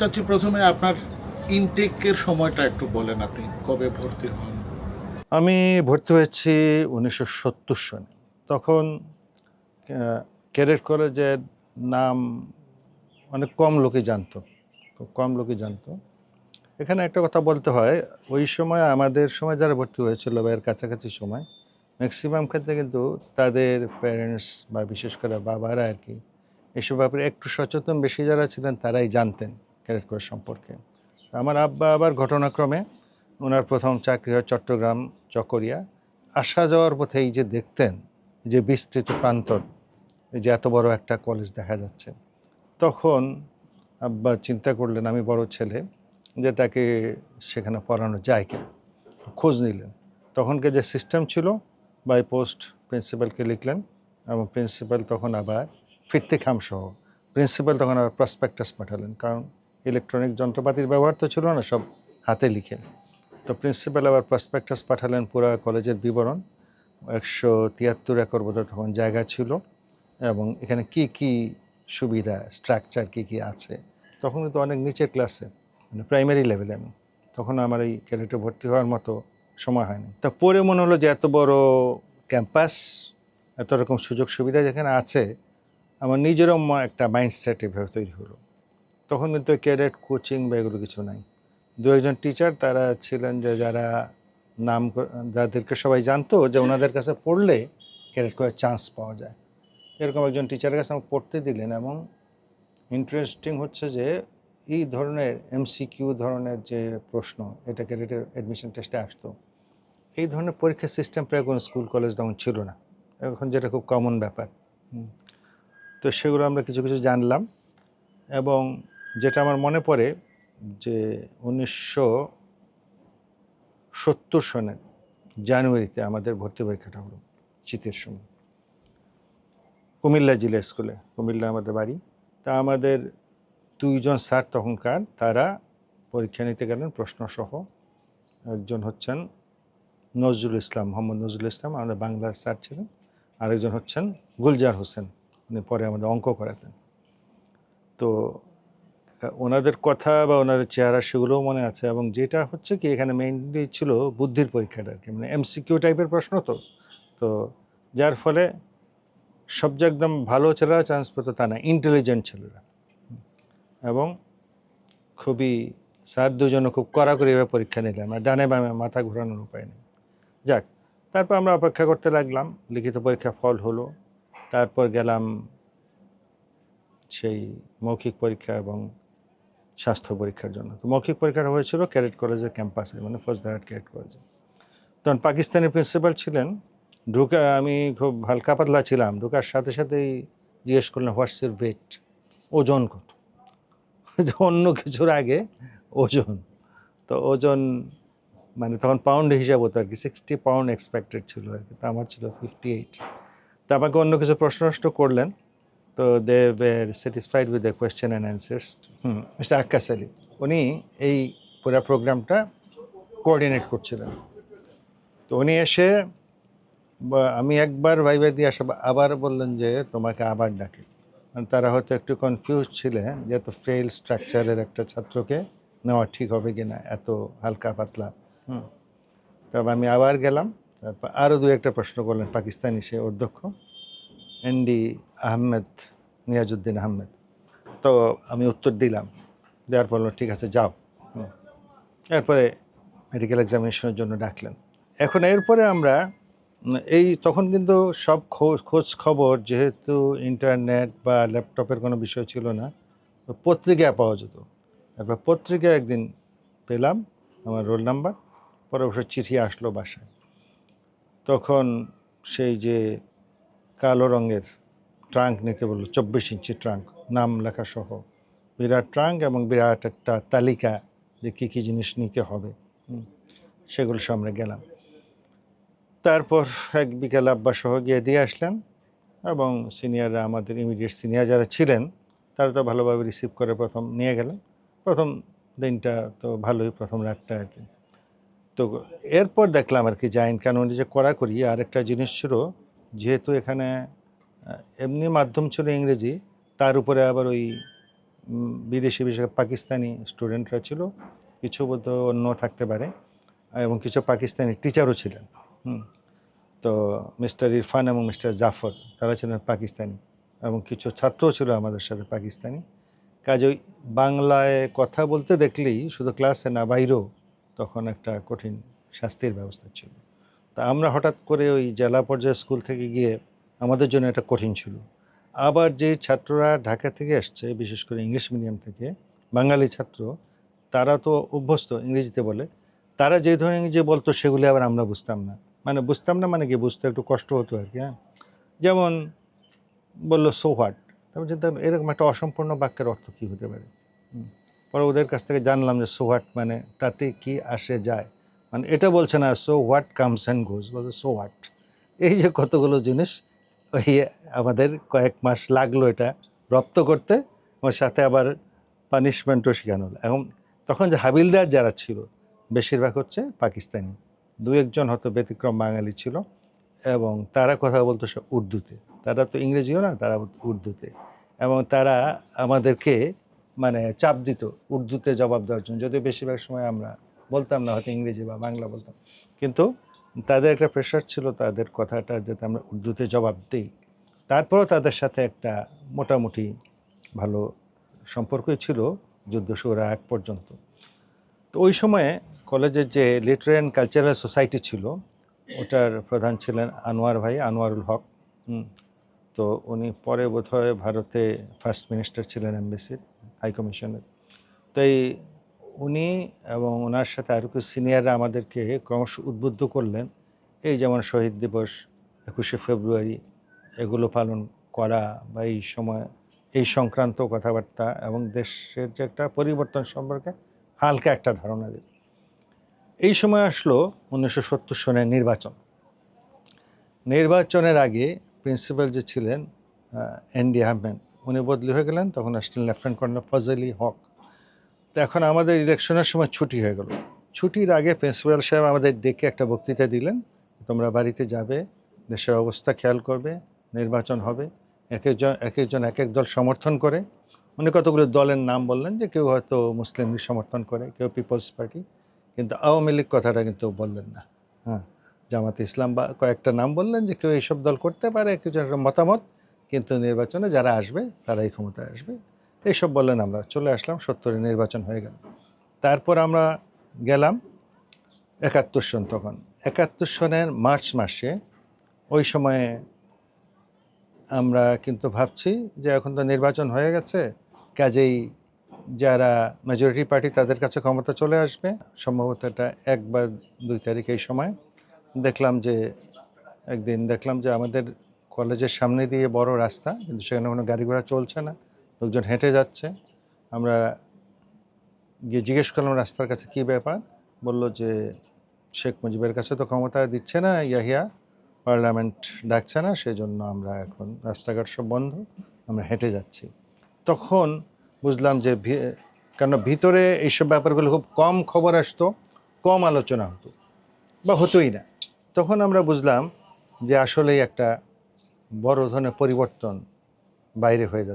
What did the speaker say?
চাচ্ছি প্রথমে আপনার ইনটেকের সময়টা একটু বলেন আপনি, কবে ভর্তি হন? আমি ভর্তি হয়েছি উনিশশো সত্তর সনে। তখন ক্যাডেট কলেজের নাম অনেক কম লোকে জানতো কম লোকে জানতো। এখানে একটা কথা বলতে হয়, ওই সময়, আমাদের সময় যারা ভর্তি হয়েছিল বা এর কাছাকাছি সময় ম্যাক্সিমাম ক্ষেত্রে কিন্তু তাদের প্যারেন্টস বা বিশেষ করে বাবারা আর কি, এসব ব্যাপারে একটু সচেতন বেশি যারা ছিলেন, তারাই জানতেন। ক্যাডেট সম্পর্কে। আমার আব্বা আবার ঘটনাক্রমে ওনার প্রথম চাকরি হয় চট্টগ্রাম চকরিয়া। আসা যাওয়ার পথে এই যে দেখতেন যে বিস্তৃত প্রান্তর, এই যে এত বড় একটা কলেজ দেখা যাচ্ছে, তখন আব্বা চিন্তা করলেন, আমি বড় ছেলে, যে তাকে সেখানে পড়ানো যায় কিনা? খোঁজ নিলেন। তখনকার যে সিস্টেম ছিল বাই পোস্ট প্রিন্সিপালকে লিখলেন এবং প্রিন্সিপাল তখন আবার ফিরতে খামসহ প্রিন্সিপাল তখন আবার প্রসপেক্টাস পাঠালেন। কারণ ইলেকট্রনিক যন্ত্রপাতির ব্যবহার তো ছিল না, সব হাতে লিখে তো প্রিন্সিপাল আবার প্রসপেক্টাস পাঠালেন পুরা কলেজের বিবরণ। একশো তিয়াত্তর একর বোধহয় তখন জায়গা ছিল এবং এখানে কি কি সুবিধা স্ট্রাকচার কি কি আছে। তখন কিন্তু অনেক নিচের ক্লাসে মানে প্রাইমারি লেভেলে আমি। তখন আমার এই ক্যাডেটে ভর্তি হওয়ার মতো সময় হয়নি। তা পরে মনে হলো যে এত বড় ক্যাম্পাস এত রকম সুযোগ সুবিধা যেখানে আছে, আমার নিজেরও একটা মাইন্ডসেট এভাবে তৈরি হলো। তখন কিন্তু ক্যাডেট কোচিং বা এগুলো কিছু নাই। দু একজন টিচার তারা ছিলেন যে যারা নাম যাদেরকে সবাই জানতো যে ওনাদের কাছে পড়লে ক্যাডেট করে চান্স পাওয়া যায়। এরকম একজন টিচারের কাছে আমাকে পড়তে দিলেন এবং ইন্টারেস্টিং হচ্ছে যে এই ধরনের এমসিকিউ ধরনের যে প্রশ্ন, এটা ক্যাডেটের অ্যাডমিশন টেস্টে আসতো। এই ধরনের পরীক্ষার সিস্টেম প্রায় কোনো স্কুল কলেজ তখন ছিল না। এখন যেটা খুব কমন ব্যাপার। তো সেগুলো আমরা কিছু কিছু জানলাম এবং যেটা আমার মনে পড়ে যে উনিশশো সত্তর সনের জানুয়ারিতে আমাদের ভর্তি পরীক্ষাটা হলো শীতের সময়। কুমিল্লা জিলা স্কুলে, কুমিল্লা আমাদের বাড়ি। তা আমাদের দুইজন স্যার তখনকার, তারা পরীক্ষা নিতে গেলেন, প্রশ্নসহ। একজন হচ্ছেন নজরুল ইসলাম, মোহাম্মদ নজরুল ইসলাম, আমাদের বাংলার স্যার ছিলেন। আরেকজন হচ্ছেন গুলজার হোসেন, উনি পরে আমাদের অঙ্ক করাতেন। তো ওনাদের কথা বা ওনাদের চেহারা সেগুলোও মনে আছে এবং যেটা হচ্ছে কি এখানে মেইনলি ছিল বুদ্ধির পরীক্ষাটা আর কি। মানে এমসিকিউ টাইপের প্রশ্ন তো। তো যার ফলে সব যে একদম ভালো ছেলেরা চান্স পেত তা না ইন্টেলিজেন্ট ছেলেরা। এবং খুবই স্যার দুজনে খুব কড়াকড়িভাবে পরীক্ষা নিলাম আর ডানে বামে মাথা ঘোরানোর উপায় নেই। যাক, তারপর আমরা অপেক্ষা করতে লাগলাম, লিখিত পরীক্ষা ফল হলো। তারপর গেলাম সেই মৌখিক পরীক্ষা এবং স্বাস্থ্য পরীক্ষার জন্য। তো মৌখিক পরীক্ষাটা হয়েছিল ক্যারেট কলেজের ক্যাম্পাসে মানে ফৌজদারহাট ক্যারেট কলেজে। তখন পাকিস্তানি প্রিন্সিপাল ছিলেন, ঢুকে আমি খুব হালকা পাতলা ছিলাম, ঢুকার সাথে সাথেই জিজ্ঞেস করলেন হোয়াটস ইউর ওয়েট ওজন কত? অন্য কিছুর আগে ওজন। তো ওজন মানে তখন পাউন্ড হিসাব হতো আর কি সিক্সটি পাউন্ড এক্সপেক্টেড ছিল আর কি তো আমার ছিল ফিফটি এইট তো আমাকে অন্য কিছু প্রশ্ন করলেন তো they were satisfied with the question and answers hmm mister Akkas Ali উনি এই পুরো প্রোগ্রামটা কোঅর্ডিনেট করছিলেন। তো উনি এসে আমি একবার ভাইবে দিয়ে আসা আবার বললেন যে তোমাকে আবার ডাকে। মানে তারা হয়তো একটু কনফিউজ ছিলেন যে এত ফেল স্ট্রাকচারের একটা ছাত্রকে নেওয়া ঠিক হবে কি না এত হালকা পাতলা। হুম। তবে আমি আবার গেলাম। তারপর আরও দু একটা প্রশ্ন করলেন পাকিস্তানি সে অধ্যক্ষ। এনডি আহমেদ নিয়াজুদ্দিন আহমেদ। তো আমি উত্তর দিলাম, দেওয়ার পর ঠিক আছে, যাও। এরপরে মেডিকেল এক্সামিনেশনের জন্য ডাকলেন। এখন এরপরে আমরা এই তখন কিন্তু সব খোঁজ খবর, যেহেতু ইন্টারনেট বা ল্যাপটপের কোনো বিষয় ছিল না তো পত্রিকায় পাওয়া যেত। তারপর পত্রিকা একদিন পেলাম আমার রোল নাম্বার, পরে অবশ্য চিঠি আসলো বাসায়। তখন সেই যে কালো রঙের ট্রাঙ্ক নিতে বলল, চব্বিশ ইঞ্চি ট্রাঙ্ক, নাম লেখা সহ। বিরাট ট্রাঙ্ক এবং বিরাট একটা তালিকা যে কী কী জিনিস নিতে হবে। সেগুলো আমরা গেলাম। তারপর এক বিকেল আব্বা সহ গিয়ে দিয়ে আসলেন এবং সিনিয়ররা আমাদের ইমিডিয়েট সিনিয়র যারা ছিলেন, তারা তো ভালোভাবে রিসিভ করে প্রথম নিয়ে গেলেন। প্রথম দিনটা তো ভালোই, প্রথম রাতটা আর কি। তো এরপর দেখলাম আর কি জাইন কানুন যে কড়াকড়ি আর একটা জিনিস ছিল যেহেতু এখানে এমনি মাধ্যম ছিল ইংরেজি, তার উপরে আবার ওই বিদেশি বিশেষ পাকিস্তানি স্টুডেন্টরা ছিল, কিছু বোধ অন্য থাকতে পারে, এবং কিছু পাকিস্তানি টিচারও ছিলেন, হুম। তো মিস্টার ইরফান এবং মিস্টার জাফর, তারা ছিলেন পাকিস্তানি, এবং কিছু ছাত্রও ছিল আমাদের সাথে পাকিস্তানি কাজে ওই বাংলায় কথা বলতে দেখলেই শুধু ক্লাসে না, বাইরেও তখন একটা কঠিন শাস্তির ব্যবস্থা ছিল তা আমরা হঠাৎ করে ওই জেলা পর্যায়ে স্কুল থেকে গিয়ে আমাদের জন্য এটা কঠিন ছিল। আবার যে ছাত্ররা ঢাকা থেকে আসছে, বিশেষ করে ইংলিশ মিডিয়াম থেকে, বাঙালি ছাত্র, তারা তো অভ্যস্ত, ইংরেজিতে বলে। তারা যে ধরনের ইংরেজি বলতো, সেগুলি আবার আমরা বুঝতাম না। মানে বুঝতাম না মানে কি, বুঝতে একটু কষ্ট হতো আর কি হ্যাঁ? যেমন বলল সো হোয়াট তারপর চিন্তা এরকম একটা অসম্পূর্ণ বাক্যের অর্থ কী হতে পারে? পরে ওদের কাছ থেকে জানলাম যে সো হোয়াট মানে তাতে কি আসে যায়? মানে এটা বলছে না so what comes and goes বলছে সো হোয়াট এই যে কতগুলো জিনিস ওই আমাদের কয়েক মাস লাগল এটা রপ্ত করতে ওর সাথে আবার পানিশমেন্টও শেখানো হলো। এখন তখন যে হাবিলদার যারা ছিল, বেশিরভাগ হচ্ছে পাকিস্তানি। দু একজন হয়তো ব্যতিক্রম বাঙালি ছিল এবং তারা কথা বলতো সব উর্দুতে। তারা তো ইংরেজিও না, তারা উর্দুতে। এবং তারা আমাদেরকে মানে চাপ দিত, উর্দুতে জবাব দেওয়ার জন্য। যদিও বেশিরভাগ সময় আমরা বলতাম না, হয়তো ইংরেজি বা বাংলা বলতাম। কিন্তু তাদের একটা প্রেশার ছিল তাদের কথাটা যাতে আমরা উর্দুতে জবাব দিই। তারপরেও তাদের সাথে একটা মোটামুটি ভালো সম্পর্কই ছিল, যুদ্ধ শুরু আগ পর্যন্ত। তো ওই সময়ে কলেজের যে লিটারি অ্যান্ড কালচারাল সোসাইটি ছিল, ওটার প্রধান ছিলেন আনোয়ার ভাই, আনোয়ারুল হক। তো উনি পরে বোধহয় ভারতে ফার্স্ট মিনিস্টার ছিলেন এমবেসির হাই কমিশনের তো এই উনি এবং ওনার সাথে আরও কিছু সিনিয়ররা আমাদেরকে ক্রমশ উদ্বুদ্ধ করলেন। এই যেমন শহীদ দিবস, একুশে ফেব্রুয়ারি, এগুলো পালন করা বা এই সময়, এই সংক্রান্ত কথাবার্তা এবং দেশের যে একটা পরিবর্তন সম্পর্কে হালকা একটা ধারণা দিল। এই সময় আসলো উনিশশো সত্তর সনের নির্বাচন। নির্বাচনের আগে প্রিন্সিপাল যে ছিলেন এন ডি আহমেদ, উনি বদলি হয়ে গেলেন, তখন আসলেন লেফটেন্যান্ট কর্নেল ফজলি হক। তো এখন আমাদের ইলেকশনের সময় ছুটি হয়ে গেল। ছুটির আগে প্রিন্সিপাল সাহেব আমাদের ডেকে একটা বক্তৃতা দিলেন, তোমরা বাড়িতে যাবে, দেশের অবস্থা খেয়াল করবে, নির্বাচন হবে, এক একজন এক একজন এক এক দল সমর্থন করে। উনি কতগুলো দলের নাম বললেন যে কেউ হয়তো মুসলিম লীগ সমর্থন করে, কেউ পিপলস পার্টি, কিন্তু আওয়ামী লীগ কথাটা কিন্তু বললেন না। হ্যাঁ জামাত ইসলাম বা কয়েকটা নাম বললেন যে কেউ এইসব দল করতে পারে একটা মতামত, কিন্তু নির্বাচনে যারা আসবে তারাই ক্ষমতায় আসবে। এইসব বললেন আমরা, চলে আসলাম, সত্তরে নির্বাচন হয়ে গেল। তারপর আমরা গেলাম একাত্তর সন তখন। একাত্তর সনের মার্চ মাসে ওই সময়ে আমরা কিন্তু ভাবছি যে এখন তো নির্বাচন হয়ে গেছে, কাজেই যারা মেজরিটি পার্টি তাদের কাছে ক্ষমতা চলে আসবে। সম্ভবত এটা এক বা দুই তারিখ এই সময়। দেখলাম যে, একদিন দেখলাম যে আমাদের কলেজের সামনে দিয়ে বড় রাস্তা, কিন্তু সেখানে কোনো গাড়ি ঘোড়া চলছে না। লোকজন হেঁটে যাচ্ছে। আমরা গিয়ে জিজ্ঞেস করলাম রাস্তার কাছে কী ব্যাপার? বলল যে, শেখ মুজিবের কাছে তো ক্ষমতা দিচ্ছে না, ইয়াহিয়া। পার্লামেন্ট ডাকছে না সেই জন্য আমরা এখন রাস্তাঘাট সব বন্ধ, আমরা হেঁটে যাচ্ছি। তখন বুঝলাম যে কেন ভিতরে এইসব ব্যাপারগুলো খুব কম খবর আসতো, কম আলোচনা হতো, বা হতোই না। তখন আমরা বুঝলাম যে, আসলেই একটা বড় ধরনের পরিবর্তন বাইরে হয়ে যাচ্ছে।